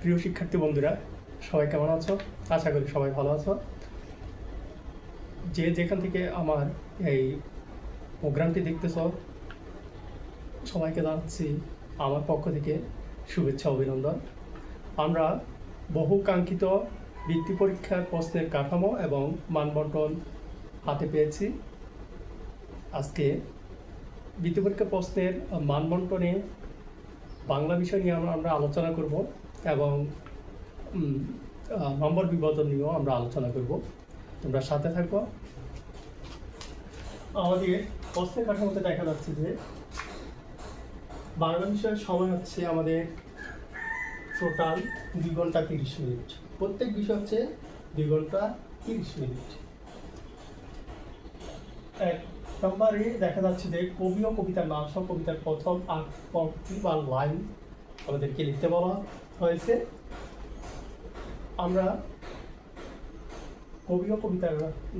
প্রিয় শিক্ষার্থী বন্ধুরা, সবাই কেমন আছো? আশা করি সবাই ভালো আছো। যে যেখান থেকে আমার এই প্রোগ্রামটি দেখতেছ, সবাইকে জানাচ্ছি আমার পক্ষ থেকে শুভেচ্ছা, অভিনন্দন। আমরা বহু কাঙ্ক্ষিত বৃত্তি পরীক্ষার প্রশ্নের কাঠামো এবং মানবন্টন হাতে পেয়েছি। আজকে বৃত্তি পরীক্ষার প্রশ্নের মানবন্টনে বাংলা বিষয় নিয়ে আমরা আমরা আলোচনা করব। এবং নম্বর বিভাজন নিয়েও আমরা আলোচনা করব। তোমরা সাথে থাকো। আমাদের প্রশ্নের কাঠামোতে দেখা যাচ্ছে যে বাংলা বিষয়ের সময় হচ্ছে আমাদের টোটাল দুই ঘণ্টা তিরিশ মিনিট। প্রত্যেক বিষয় হচ্ছে দুই ঘণ্টা তিরিশ মিনিট। এক নম্বরে দেখা যাচ্ছে যে, কবি ও কবিতার নাম সহ কবিতার প্রথম আট বা লাইন আমাদেরকে লিখতে বলা হয়েছে। আমরা কবি ও কবিতার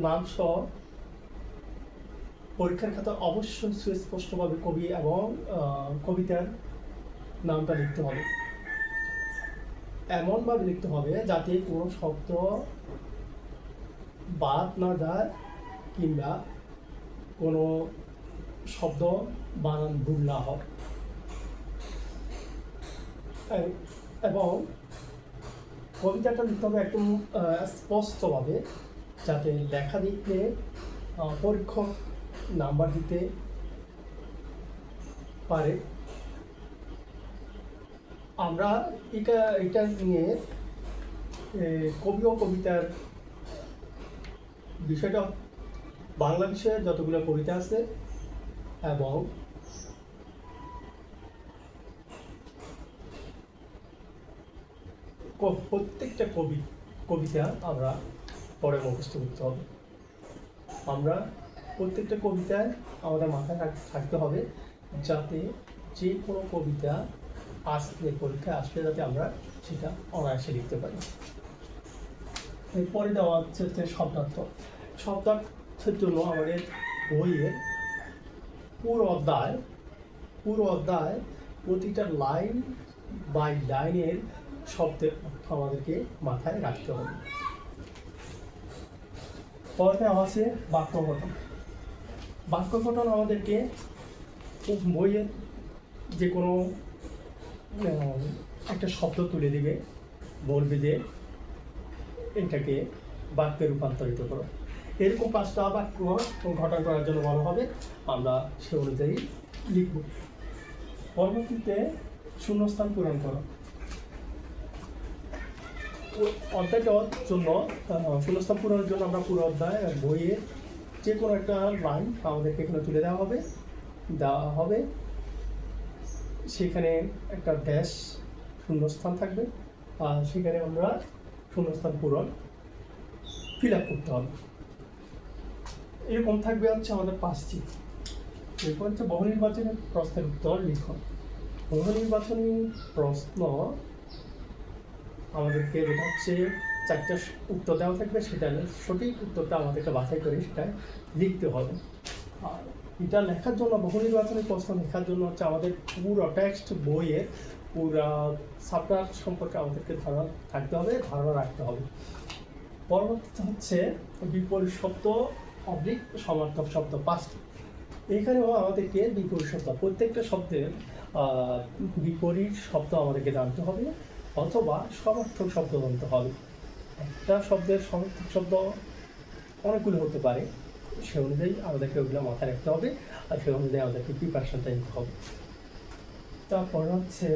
নাম সহ পরীক্ষার খাতা অবশ্যই সুস্পষ্টভাবে কবি এবং কবিতার নামটা লিখতে হবে। এমনভাবে লিখতে হবে যাতে কোনো শব্দ বাদ না যায় কিংবা কোনো শব্দ বানান ভুল না হয়। এবং কবিতাটা লিখতে হবে একদম স্পষ্টভাবে, যাতে লেখা দিতে পরীক্ষক নাম্বার দিতে পারে। আমরা এটা এটা নিয়ে কবি ও কবিতার বিষয়টা, বাংলা বিষয়ে যতগুলো কবিতা আছে এবং ক- প্রত্যেকটা কবি, কবিতা আমরা পরে মুখস্থ করতে হবে। আমরা প্রত্যেকটা কবিতায় আমাদের মাথায় থাকতে হবে যাতে যে কোনো কবিতা আসলে পরীক্ষায় আসলে যাতে আমরা সেটা অনায়াসে লিখতে পারি। এরপরে দেওয়া হচ্ছে হচ্ছে শব্দার্থ। শব্দার্থের জন্য আমাদের বইয়ের পুরো অধ্যায় পুরো অধ্যায় প্রতিটা লাইন বাই লাইনের শব্দের অর্থ আমাদেরকে মাথায় রাখতে হবে। পরে আছে বাক্য গঠন। বাক্য গঠন আমাদেরকে বইয়ের যে কোনো একটা শব্দ তুলে দিবে, বলবে যে এটাকে বাক্যে রূপান্তরিত করো। এরকম পাঁচটা বাক্য গঠন করার জন্য বলা হবে। আমরা সে অনুযায়ী লিখব। পরবর্তীতে শূন্যস্থান পূরণ করো। ও- অধ্যায়টার জন্য শূন্যস্থান পূরণের জন্য আমরা পুরো অধ্যায় আহ, বইয়ের যে কোনো একটা লাইন আমাদেরকে এখানে তুলে দেওয়া হবে। দেওয়া হবে। সেখানে একটা ড্যাশ শূন্যস্থান থাকবে আর সেখানে আমরা শূন্যস্থান পূরণ ফিল আপ করতে হবে। এরকম থাকবে হচ্ছে আমাদের পাঁচটি। এরপর হচ্ছে বহু নির্বাচনের প্রশ্নের উত্তর লিখন বহু নির্বাচনী প্রশ্ন আমাদেরকে যেটা হচ্ছে চারটা উত্তর দেওয়া থাকবে, সেটা সঠিক উত্তরটা আমাদেরকে বাছাই করে সেটা লিখতে হবে। আর এটা লেখার জন্য বহু নির্বাচনী প্রশ্ন লেখার জন্য হচ্ছে আমাদের পুরো টেক্সট বইয়ের পুরো সাবটার সম্পর্কে আমাদেরকে ধারণা থাকতে হবে, ধারণা রাখতে হবে। পরবর্তীতে হচ্ছে বিপরীত শব্দ অবলিক সমার্থক শব্দ পাঁচটি এখানেও আমাদেরকে বিপরীত শব্দ, প্রত্যেকটা শব্দের বিপরীত শব্দ আমাদেরকে জানতে হবে। অথবা সমার্থক শব্দ জানতে হবে। একটা শব্দের সমার্থক শব্দ অনেকগুলো হতে পারে। সে অনুযায়ী আমাদেরকে ওগুলো মাথায় রাখতে হবে আর সে অনুযায়ী আমাদেরকে প্রিপারেশনটা নিতে হবে। তারপর হচ্ছে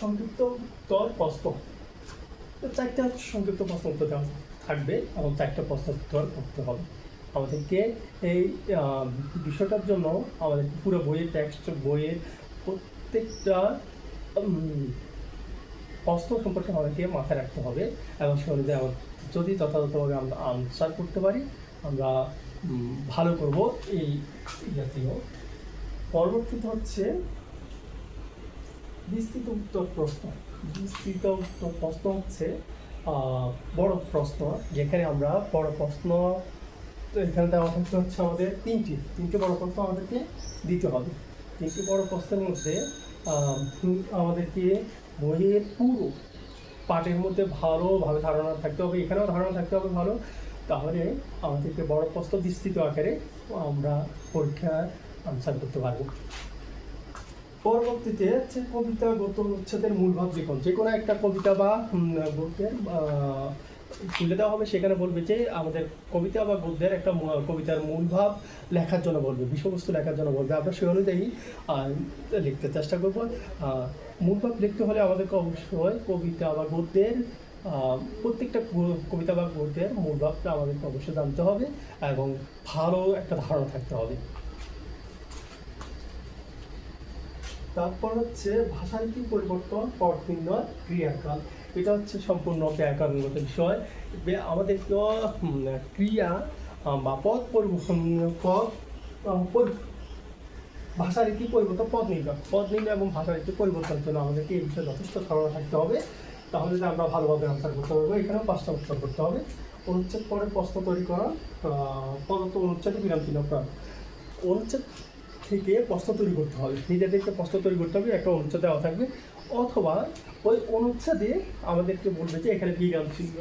সংযুক্ত উত্তর প্রশ্ন চারটা সংযুক্ত প্রশ্ন উত্তর থাকবে এবং চারটা প্রশ্ন উত্তর করতে হবে। আমাদেরকে এই বিষয়টার জন্য আমাদের পুরো বইয়ের টেক্সট বইয়ের প্রত্যেকটা প্রশ্ন সম্পর্কে আমাদেরকে মাথায় রাখতে হবে এবং সে অনুযায়ী যদি যথাযথভাবে আমরা আনসার করতে পারি, আমরা ভালো করব এই জাতীয়। পরবর্তীতে হচ্ছে বিস্তৃত উত্তর প্রশ্ন। বিস্তৃত উত্তর প্রশ্ন হচ্ছে বড় প্রশ্ন, যেখানে আমরা বড় প্রশ্ন এখানে দেওয়া থাকতে হচ্ছে আমাদের তিনটি। তিনটি বড় প্রশ্ন আমাদেরকে দিতে হবে। তিনটি বড় প্রশ্নের মধ্যে আমাদেরকে বইয়ের পুরো পাঠের মধ্যে ভালোভাবে ধারণা থাকতে হবে এখানেও ধারণা থাকতে হবে ভালো। তাহলে আমাদেরকে বড় প্রস্ত বিস্তৃত আকারে আমরা পরীক্ষার আনসার করতে পারব। পরবর্তীতে হচ্ছে কবিতা গত উচ্ছেদের মূল ভাব যে কোনো যে কোনো একটা কবিতা বা আহ, তুলে দেওয়া হবে, সেখানে বলবে যে আমাদের কবিতা বা গদ্যের একটা কবিতার মূল ভাব লেখার জন্য বলবে, বিষয়বস্তু লেখার জন্য বলবে। আমরা সেই অনুযায়ী লিখতে চেষ্টা করব। মূল ভাব লিখতে হলে আমাদেরকে অবশ্যই কবিতা বা গদ্যের প্রত্যেকটা কবিতা বা গদ্যের মূল ভাবটা আমাদেরকে অবশ্যই জানতে হবে এবং ভালো একটা ধারণা থাকতে হবে। তারপর হচ্ছে ভাষারীতি পরিবর্তন পট নির্ণয়, ক্রিয়াকাল। এটা হচ্ছে সম্পূর্ণ ব্যাকরণগত বিষয়। আমাদের ক্রিয়া বা পদ পরিবর্তন পদ আহ, পরি- ভাষারীতি পরিবর্তন পদ নির্ণয় পদ নির্ণয় এবং ভাষারীতি পরিবর্তনের জন্য আমাদেরকে এই বিষয়ে যথেষ্ট ধারণা থাকতে হবে। তাহলে আমরা ভালোভাবে আনসার করতে পারব এখানেও পাঁচটা উত্তর করতে হবে। অনুচ্ছেদ পরে প্রশ্ন তৈরি করা পদার্থ অনুচ্ছেদে বিরাম চিহ্ন অনুচ্ছেদ থেকে প্রশ্ন তৈরি করতে হবে। নিজেদেরকে প্রশ্ন তৈরি করতে হবে, একটা অনুচ্ছেদ দেওয়া থাকবে। অথবা ওই অনুচ্ছেদে আমাদেরকে বলবে যে এখানে বিরাম চিহ্ন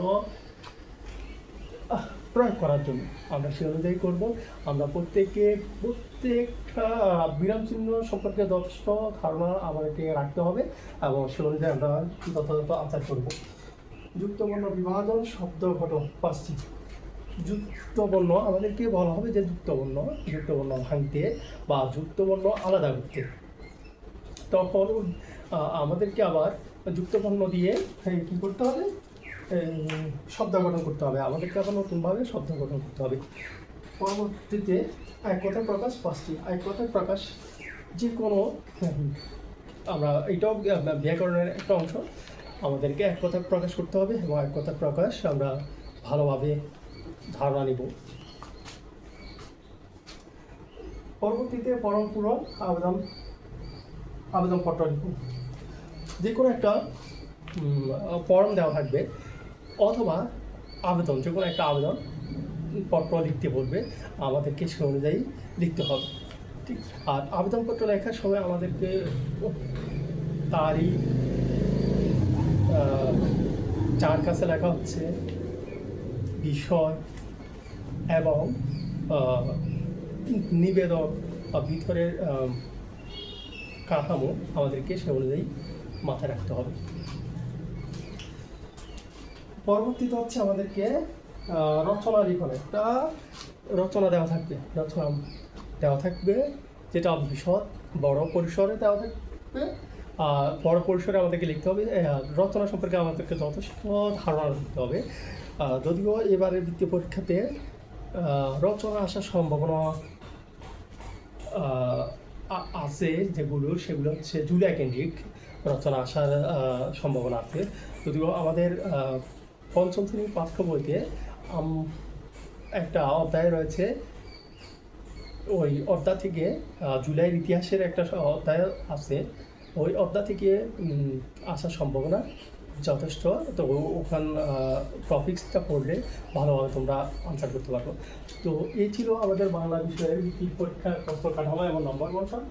প্রয়োগ করার জন্য। আমরা সেই অনুযায়ী করব। আমরা প্রত্যেকে প্রত্যেকটা বিরাম চিহ্ন সম্পর্কে যথেষ্ট ধারণা আমাদেরকে রাখতে হবে এবং সেই অনুযায়ী আমরা যথাযথ আচার করব। যুক্তবর্ণ বিভাজন শব্দ ঘটন পাঁচটি। যুক্তবর্ণ, আমাদেরকে বলা হবে যে যুক্তবর্ণ যুক্তবর্ণ ভাঙতে বা যুক্তবর্ণ আলাদা করতে। তখন আমাদেরকে আবার যুক্তবর্ণ দিয়ে কি করতে হবে? শব্দ গঠন করতে হবে। আমাদেরকে আবার নতুনভাবে শব্দ গঠন করতে হবে। পরবর্তীতে এক কথা প্রকাশ পাঁচটি। এক কথা প্রকাশ যে কোনো, আমরা এটাও ব্যাকরণের একটা অংশ। আমাদেরকে এক কথা প্রকাশ করতে হবে এবং এক কথা প্রকাশ আমরা ভালোভাবে ধারণা নিব। পরবর্তীতে পরম পূরণ আবেদন আবেদনপত্র লিখুন যে কোনো একটা ফর্ম দেওয়া থাকবে অথবা আবেদন যে কোনো একটা আবেদন পত্র লিখতে বলবে আমাদেরকে সে অনুযায়ী লিখতে হবে। ঠিক? আর আবেদনপত্র লেখার সময় আমাদেরকে আহ, যার কাছে লেখা হচ্ছে বিষয় এবং নিবেদক বা ভিতরের কাঠামো আমাদেরকে সে অনুযায়ী মাথায় রাখতে হবে। পরবর্তীতে হচ্ছে আমাদেরকে রচনা লিখন একটা রচনা দেওয়া থাকবে। রচনা দেওয়া থাকবে, যেটা বিশদ, বড় পরিসরে দেওয়া থাকবে। আর বড় পরিসরে আমাদেরকে লিখতে হবে রচনা সম্পর্কে আমাদেরকে যথেষ্ট ধারণা রাখতে হবে। যদিও এবারের বৃত্তীয় পরীক্ষাতে রচনা আসার সম্ভাবনা আছে যেগুলো, সেগুলো হচ্ছে জুলিয়া কেন্দ্রিক রচনা আসার সম্ভাবনা আছে। যদিও আমাদের পঞ্চম শ্রেণির পাঠ্য বইতে একটা অধ্যায় রয়েছে। ওই অধ্যায় থেকে জুলাইয়ের ইতিহাসের একটা অধ্যায় আছে। ওই অধ্যায় থেকে আসার সম্ভাবনা। যথেষ্ট। তো ওখান টপিক্সটা পড়লে ভালোভাবে তোমরা আনসার করতে পারব তো এই ছিল আমাদের বাংলা বিষয়ের পরীক্ষার কাঠামো এবং নম্বর বন্টন।